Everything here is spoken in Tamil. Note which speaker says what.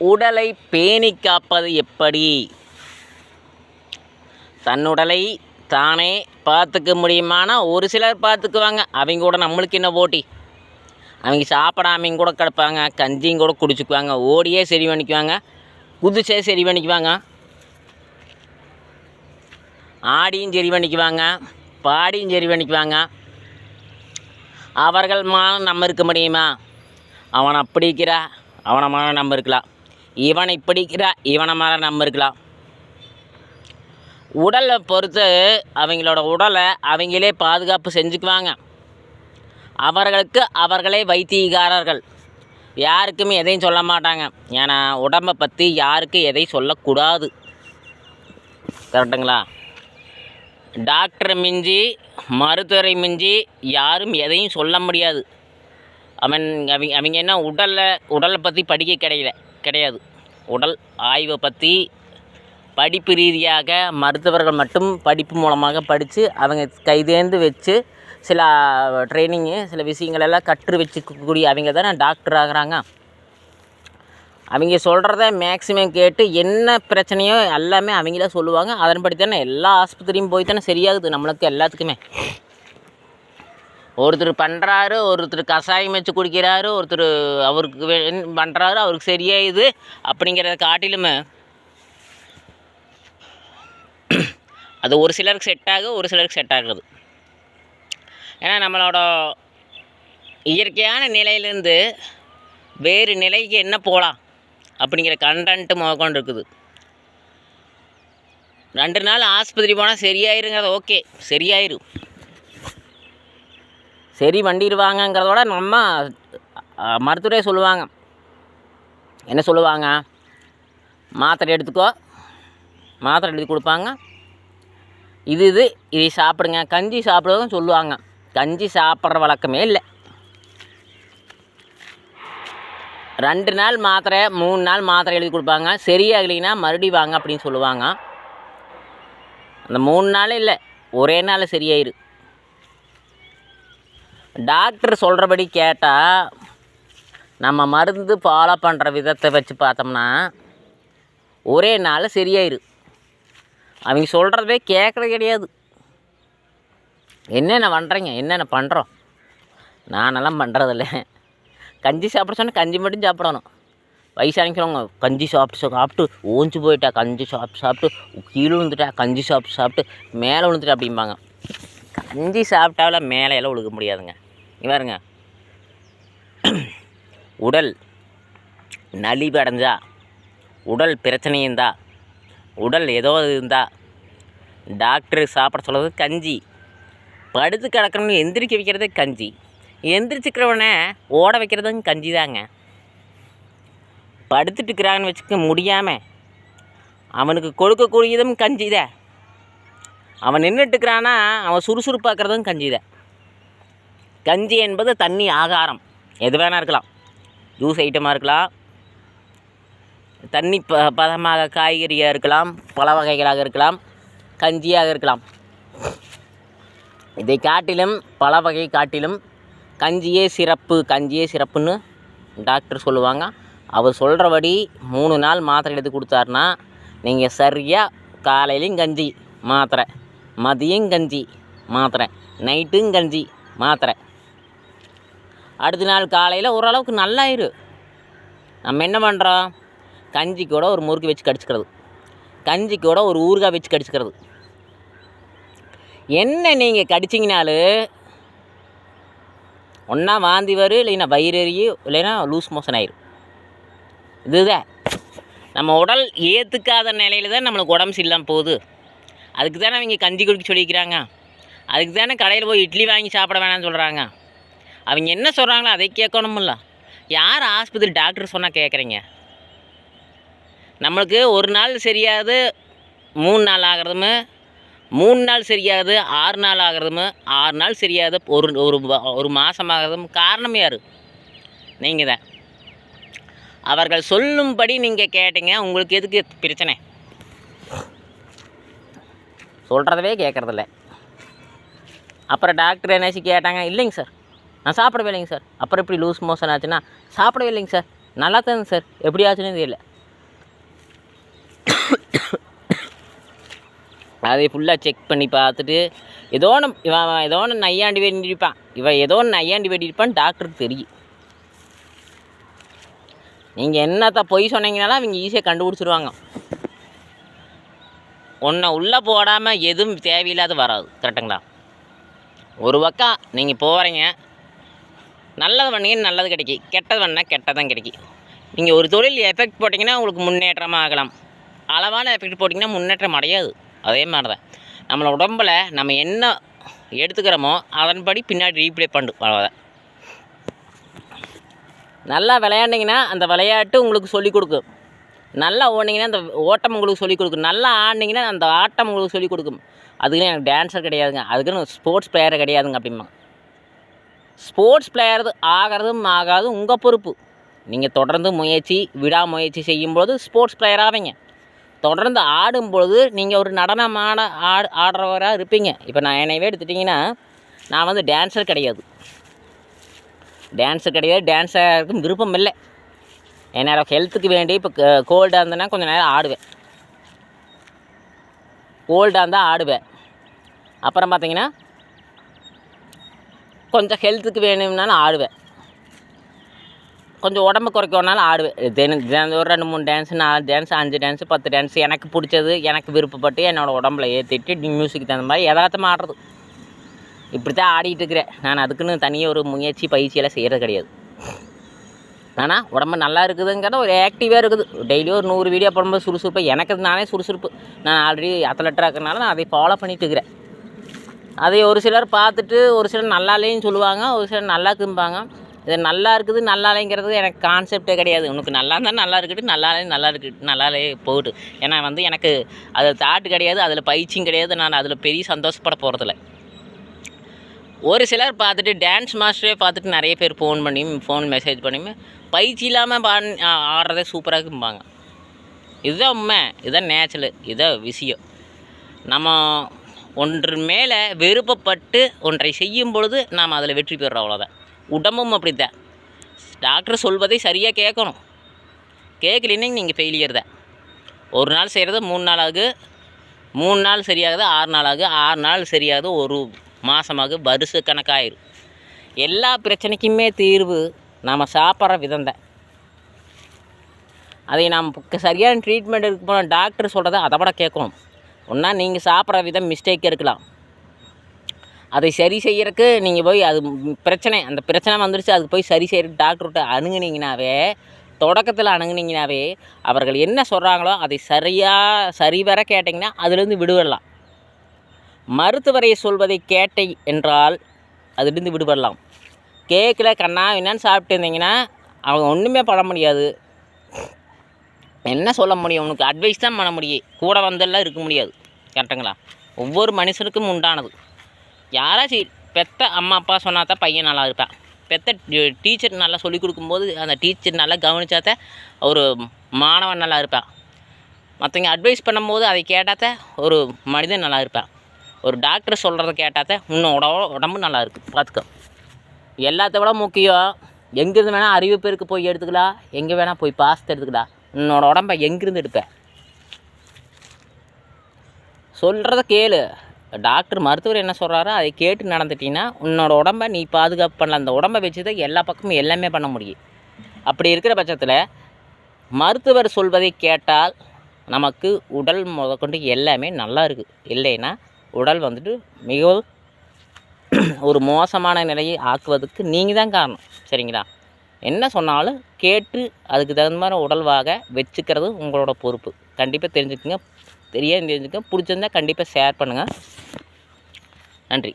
Speaker 1: உடலை பேணி காப்பது எப்படி? தன்னுடலை தானே பார்த்துக்க முடியுமானா ஒரு சிலர் பார்த்துக்குவாங்க. அவங்க கூட நம்மளுக்கு என்ன போட்டி? அவங்க சாப்பிடாமையும் கூட கிடப்பாங்க கஞ்சியும் கூட குடிச்சுக்குவாங்க ஓடியே சரி பண்ணிக்குவாங்க குதிச்சே சரி பண்ணிக்குவாங்க ஆடியும் சரி பண்ணிக்குவாங்க பாடியும் சரி பண்ணிக்குவாங்க. அவர்கள் மான நம்ம இருக்க முடியுமா? அவனை அப்படி இருக்கிறா அவனை மான நம்ம இருக்கலாம். இவனை பிடிக்கிறா இவனை மேலே நம்ம இருக்கலாம். உடலை பொறுத்து அவங்களோட உடலை அவங்களே பாதுகாப்பு செஞ்சுக்குவாங்க. அவர்களுக்கு அவர்களே வைத்தியகாரர்கள். யாருக்குமே எதையும் சொல்ல மாட்டாங்க. ஏன்னா உடம்பை பற்றி யாருக்கு எதையும் சொல்லக்கூடாது. கரெக்டுங்களா? டாக்டரை மிஞ்சி மருத்துவரை மிஞ்சி யாரும் எதையும் சொல்ல முடியாது. அவன் அவங்க அவங்க என்ன உடலை உடலை பற்றி படிக்க கிடையில. கிடையாது. உடல் ஆய்வை பற்றி படிப்பு ரீதியாக மருத்துவர்கள் மட்டும் படிப்பு மூலமாக படித்து அவங்க கைதேர்ந்து வச்சு சில ட்ரைனிங்கு சில விஷயங்களெல்லாம் கற்று வச்சுக்கக்கூடிய அவங்க தானே டாக்டர் ஆகிறாங்க. அவங்க சொல்கிறத மேக்ஸிமம் கேட்டு என்ன பிரச்சனையோ எல்லாமே அவங்களே சொல்லுவாங்க. அதன்படி தானே எல்லா ஆஸ்பத்திரியும் போய் தானே சரியாகுது. நம்மளுக்கு எல்லாத்துக்குமே. ஒருத்தர் பண்ணுறாரு ஒருத்தர் கஷாயம் வச்சு குடிக்கிறாரு ஒருத்தர் அவருக்கு பண்ணுறாரு அவருக்கு சரியாயுது அப்படிங்கிறத காட்டிலுமே அது ஒரு சிலருக்கு செட் ஆகும் ஒரு சிலருக்கு செட் ஆகுது. ஏன்னா நம்மளோட இயற்கையான நிலையிலேருந்து வேறு நிலைக்கு என்ன போகலாம் அப்படிங்கிற கண்டன்ட்டு முதற்கொண்டு இருக்குது ரெண்டு நாள் ஆஸ்பத்திரி போனால் சரியாயிருங்கிறத ஓகே சரியாயிரும். சரி வண்டிடுவாங்கங்கிறதோட நம்ம மருத்துவரே சொல்லுவாங்க. என்ன சொல்லுவாங்க? மாத்திரை எடுத்துக்கோ. மாத்திரை எழுதி கொடுப்பாங்க. இது இது இதை சாப்பிடுங்க. கஞ்சி சாப்பிடுவதும் சொல்லுவாங்க. கஞ்சி சாப்பிட்ற வழக்கமே இல்லை. ரெண்டு நாள் மாத்திரை மூணு நாள் மாத்திரை எழுதி கொடுப்பாங்க. சரியாகலைன்னா மறுபடியும் வாங்க அப்படின்னு சொல்லுவாங்க. அந்த மூணு நாள் இல்லை. ஒரே நாள் சரியாயிரு. டாக்டர் சொல்கிறபடி கேட்டால் நம்ம மருந்து ஃபாலோ பண்ணுற விதத்தை வச்சு பார்த்தோம்னா ஒரே நாள் சரியாயிரு. அவங்க சொல்கிறதே கேட்குறது கிடையாது. என்னென்ன பண்ணுறீங்க என்னென்ன பண்ணுறோம் நானெல்லாம் பண்ணுறதில்ல கஞ்சி சாப்பிட சொன்னால் கஞ்சி மட்டும் சாப்பிடணும். வயசானிக்கிறவங்க கஞ்சி சாப்பிட்டு சாப்பிட்டு ஓஞ்சு போயிட்டா கஞ்சி சாப்பிட்டு சாப்பிட்டு கீழே விழுந்துட்டா கஞ்சி சாப்பிட்டு சாப்பிட்டு மேலே விழுந்துட்டா அப்படிம்பாங்க. கஞ்சி சாப்பிட்டாவில மேலே எல்லாம் ஒழுக முடியாதுங்க. பாருங்க. உடல் நலிவடைஞ்சா உடல் பிரச்சனை இருந்தா உடல் ஏதோ இருந்தா டாக்டர் சாப்பிட சொல்கிறது கஞ்சி. படுத்து கிடக்கணும்னு எந்திரிக்க வைக்கிறதே கஞ்சி. எந்திரிச்சிக்கிறவனை ஓட வைக்கிறதும் கஞ்சி தாங்க படுத்துட்டு இருக்கிறான்னு வச்சுக்க முடியாமல் அவனுக்கு கொடுக்கக்கூடியதும் கஞ்சி அவன் நின்றுட்டுக்கிறான்னா அவன் சுறுசுறுப்பாக்குறதும் கஞ்சி கஞ்சி என்பது தண்ணி ஆகாரம். எது வேணா இருக்கலாம். ஜூஸ் ஐட்டமாக இருக்கலாம். தண்ணி ப பதமாக காய்கறியாக இருக்கலாம். பழ வகைகளாக இருக்கலாம். கஞ்சியாக இருக்கலாம். இதை காட்டிலும் பல வகை காட்டிலும் கஞ்சியே சிறப்பு கஞ்சியே சிறப்புன்னு டாக்டர் சொல்லுவாங்க. அவர் சொல்கிறபடி மூணு நாள் மாத்திரை எடுத்து கொடுத்தாருன்னா நீங்கள் சரியாக காலையிலையும் கஞ்சி மாத்திரை மதியம் கஞ்சி மாத்திரை நைட்டும் கஞ்சி மாத்திரை. அடுத்த நாள் காலையில் ஓரளவுக்கு நல்லாயிரு. நம்ம என்ன பண்ணுறோம் கஞ்சி கூட ஒரு முறுக்கு வச்சு கடிச்சிக்கிறது. கஞ்சி கூட ஒரு ஊறுகாய் வச்சு கடிச்சிக்கிறது. என்ன நீங்கள் கடிச்சிங்கனாலும் ஒன்றா வாந்தி வரும் இல்லைன்னா வயிறு எறி இல்லைன்னா லூஸ் மோஷன் ஆயிரும் இதுதான் நம்ம உடல் ஏற்றுக்காத நிலையில தான் நம்மளுக்கு உடம்பு சரியில்லாமல் போகுது. அதுக்கு தானே அவங்க கஞ்சி குடிக்க சொல்லிக்கிறாங்க. அதுக்கு தானே கடையில் போய் இட்லி வாங்கி சாப்பிட வேணாம்னு சொல்கிறாங்க அவங்க என்ன சொல்கிறாங்களோ அதை கேட்கணுமில்ல யார் ஆஸ்பத்திரி டாக்டர் சொன்னால் கேட்குறீங்க? நம்மளுக்கு ஒரு நாள் சரியாது மூணு நாள் ஆகிறதுமே. மூணு நாள் சரியாது ஆறு நாள் ஆகிறதுமே. ஆறு நாள் சரியாது ஒரு ஒரு ஒரு மாதம் ஆகிறதும் காரணம் யார்? நீங்கள் தான். அவர்கள் சொல்லும்படி நீங்கள் கேட்டீங்க உங்களுக்கு எதுக்கு பிரச்சனை? சொல்கிறதவே கேட்குறதில்ல. அப்புறம் டாக்டர் என்னாச்சு கேட்டாங்க? இல்லைங்க சார். நான் சாப்பிடவே இல்லைங்க சார். அப்புறம் இப்படி லூஸ் மோஷன் ஆச்சுன்னா சாப்பிடவே இல்லைங்க சார். நல்லா தான் சார். எப்படி ஆச்சுன்னு தெரியல. அதை ஃபுல்லாக செக் பண்ணி பார்த்துட்டு ஏதோ ஒன்று இவன் ஏதோ ஒன்று நையாண்டி வேண்டியிருப்பான் இவன் ஏதோ ஒன்று நையாண்டி வெட்டியிருப்பான் டாக்டருக்கு தெரியும். நீங்கள் என்னத்த பொய் சொன்னீங்கனாலும் அவங்க ஈஸியாக கண்டுபிடிச்சிருவாங்க. ஒன்றை உள்ளே போடாமல் எதுவும் தேவையில்லாத வராது. கரெக்டுங்களா ஒரு பக்கம் நீங்கள் போகிறீங்க நல்லது பண்ணீங்க நல்லது கிடைக்கும் கெட்டது பண்ணால் கெட்டதான் கிடைக்கும் நீங்கள் ஒரு தொழில் எஃபெக்ட் போட்டிங்கன்னா உங்களுக்கு முன்னேற்றமாக ஆகலாம். அளவான எஃபெக்ட் போட்டிங்கன்னா முன்னேற்றம் அடையாது. அதே மாதிரி தான் நம்மளை உடம்பில் நம்ம என்ன எடுத்துக்கிறோமோ அதன்படி பின்னாடி ரீப்ளே பண்ணு அவ்வளோதான் நல்லா விளையாண்டிங்கன்னா அந்த விளையாட்டு உங்களுக்கு சொல்லிக் கொடுக்கும். நல்லா ஓடினீங்கன்னா அந்த ஓட்டம் உங்களுக்கு சொல்லிக் கொடுக்கும். நல்லா ஆடினீங்கன்னா அந்த ஆட்டம் உங்களுக்கு சொல்லிக் கொடுக்கும். அதுக்குன்னு எனக்கு டான்ஸர் கிடையாதுங்க. அதுக்குன்னு ஸ்போர்ட்ஸ் பிளேயர் கிடையாதுங்க அப்படிமா ஸ்போர்ட்ஸ் பிளேயர் ஆகிறதும் ஆகாது உங்கள் பொறுப்பு. நீங்கள் தொடர்ந்து முயற்சி விடாமுயற்சி செய்யும்போது ஸ்போர்ட்ஸ் பிளேயர் ஆவீங்க. தொடர்ந்து ஆடும்பொழுது நீங்கள் ஒரு நடனமான ஆடு ஆடுறவராக இருப்பீங்க. இப்போ நான் என்னையவே எடுத்துட்டிங்கன்னா நான் வந்து டான்ஸர் கிடையாது. டான்ஸர் கிடையாது டான்ஸருக்கும் விருப்பம் இல்லை. என்னோட ஹெல்த்துக்கு வேண்டி இப்போ கோல்டாக இருந்தேன்னா கொஞ்சம் நேரம் ஆடுவேன். கோல்டாக இருந்தால் ஆடுவேன். அப்புறம் பார்த்தீங்கன்னா கொஞ்சம் ஹெல்த்துக்கு வேணும்னாலும் ஆடுவேன். கொஞ்சம் உடம்பு குறைக்கணும்னாலும் ஆடுவேன். தினம் தினம் ஒரு ரெண்டு மூணு டான்ஸ் நாலு டான்ஸ் அஞ்சு டான்ஸு பத்து டான்ஸ் எனக்கு பிடிச்சது எனக்கு விருப்பப்பட்டு என்னோடய உடம்புல ஏற்றிட்டு மியூசிக் தகுந்த மாதிரி யதார்த்தமாக ஆடுறது. இப்படி தான் ஆடிட்டு இருக்கிறேன். நான் அதுக்குன்னு தனியாக ஒரு முயற்சி பயிற்சியெல்லாம் செய்கிறது கிடையாது. ஆனால் உடம்பு நல்லா இருக்குதுங்கிறத ஒரு ஆக்டிவாக இருக்குது. டெய்லியும் ஒரு நூறு வீடியோ போடும்போது சுறுசுறுப்பு எனக்கு நானே சுறுசுறுப்பு. நான் ஆல்ரெடி அத்லெட்டாக இருக்கிறனால நான் அதை ஃபாலோ பண்ணிட்டு இருக்கிறேன். அதை ஒரு சிலர் பார்த்துட்டு ஒரு சிலர் நல்லாலேன்னு சொல்லுவாங்க ஒரு சிலர் நல்லா இருக்கும்பாங்க இது நல்லா இருக்குது நல்லா இல்லைங்கிறது எனக்கு கான்செப்டே கிடையாது. உனக்கு நல்லா இருந்தால் நல்லா இருக்கட்டும் நல்லா நல்லா இருக்கு நல்லாலே போகட்டும் ஏன்னா வந்து எனக்கு அது தாட்டு கிடையாது அதில் பயிற்சியும் கிடையாது நான் அதில் பெரிய சந்தோஷப்பட போகிறதில்ல ஒரு சிலர் பார்த்துட்டு டான்ஸ் மாஸ்டரே பார்த்துட்டு நிறைய பேர் ஃபோன் பண்ணி ஃபோன் மெசேஜ் பண்ணியுமே பயிற்சி இல்லாமல் பா ஆடுறதே சூப்பராக இருக்கும்பாங்க இதுதான் உண்மை இதுதான் நேச்சுரல் இதுதான் விஷயம். நம்ம ஒன்று மேலே விருப்பப்பட்டு ஒன்றை செய்யும் பொழுது நாம் அதில் வெற்றி பெறுறோம் அவ்வளோதான் உடம்பும் அப்படித்தான். டாக்டர் சொல்வதை சரியாக கேட்கணும். கேட்கலன்னா நீங்கள் ஃபெயிலியர் தான். ஒரு நாள் செய்கிறது மூணு நாள் ஆகு மூணு நாள் சரியாகுது ஆறு நாள் ஆகு ஆறு நாள் சரியாகுது ஒரு மாதமாக வருஷ கணக்காயிரும் எல்லா பிரச்சனைக்குமே தீர்வு நாம் சாப்பிட்ற விதம் தான். அதை நாம் சரியான ட்ரீட்மெண்ட் இருக்கு போனால் டாக்டர் சொல்கிறத அதை விட கேட்கணும். ஒன்றா நீங்கள் சாப்பிட்ற விதம் மிஸ்டேக் இருக்கலாம். அதை சரி செய்யறதுக்கு நீங்கள் போய் அது பிரச்சனை அந்த பிரச்சனை வந்துருச்சு அதுக்கு போய் சரி செய்கிற டாக்டர்கிட்ட அணுகுனீங்கனாவே தொடக்கத்தில் அணுகுனீங்கனாவே அவர்கள் என்ன சொல்கிறாங்களோ அதை சரியாக சரிவர கேட்டிங்கன்னா அதுலேருந்து விடுபடலாம். மருத்துவரை சொல்வதை கேட்டை என்றால் அதிலிருந்து விடுபடலாம். கேக்கில் கண்ணா என்னன்னு சாப்பிட்டு இருந்தீங்கன்னா அவங்க ஒன்றுமே பண்ண முடியாது. என்ன சொல்ல முடியும்? உனக்கு அட்வைஸ் தான் பண்ண முடியும். கூட வந்தெல்லாம் இருக்க முடியாது. கரெக்டுங்களா ஒவ்வொரு மனுஷனுக்கும் உண்டானது. யாராச்சும் பெத்த அம்மா அப்பா சொன்னா தான் பையன் நல்லா இருப்பான். பெத்த டீச்சர் நல்லா சொல்லிக் கொடுக்கும்போது அந்த டீச்சர் நல்லா கவனித்தா தான் ஒரு மாணவன் நல்லா இருப்பான். மற்றவங்க அட்வைஸ் பண்ணும்போது அதை கேட்டால் தான் ஒரு மனிதன் நல்லா இருப்பான். ஒரு டாக்டர் சொல்கிறத கேட்டால் தான் இன்னும் உடம்பு உடம்பு நல்லா இருக்குது பார்த்துக்கோ எல்லாத்த விட முக்கியம் எங்கேருந்து வேணால் அறிவு பேருக்கு போய் எடுத்துக்கலாம் எங்கே வேணால் போய் பாசத்தை எடுத்துக்கலாம். உன்னோட உடம்ப எங்கேருந்து எடுப்பேன் சொல்கிறத கேளு. டாக்டர் மருத்துவர் என்ன சொல்கிறாரோ அதை கேட்டு நடந்துட்டீங்கன்னா உன்னோட உடம்ப நீ பாதுகாப்பு பண்ணல. அந்த உடம்பை வச்சு தான் எல்லா பக்கமும் எல்லாமே பண்ண முடியும். அப்படி இருக்கிற பட்சத்தில் மருத்துவர் சொல்வதை கேட்டால் நமக்கு உடல் முதற்கொண்டு எல்லாமே நல்லா இருக்குது இல்லைன்னா உடல் வந்துட்டு மிகவும் ஒரு மோசமான நிலையை ஆக்குவதற்கு நீங்கள் தான் காரணம். சரிங்களா? என்ன சொன்னாலும் கேட்டு அதுக்கு தகுந்த மாதிரி உடல்வாக வச்சுக்கிறது உங்களோட பொறுப்பு. கண்டிப்பாக தெரிஞ்சுக்குங்க. தெரியாது தெரிஞ்சுக்கோங்க. பிடிச்சிருந்தா கண்டிப்பாக ஷேர் பண்ணுங்கள் நன்றி.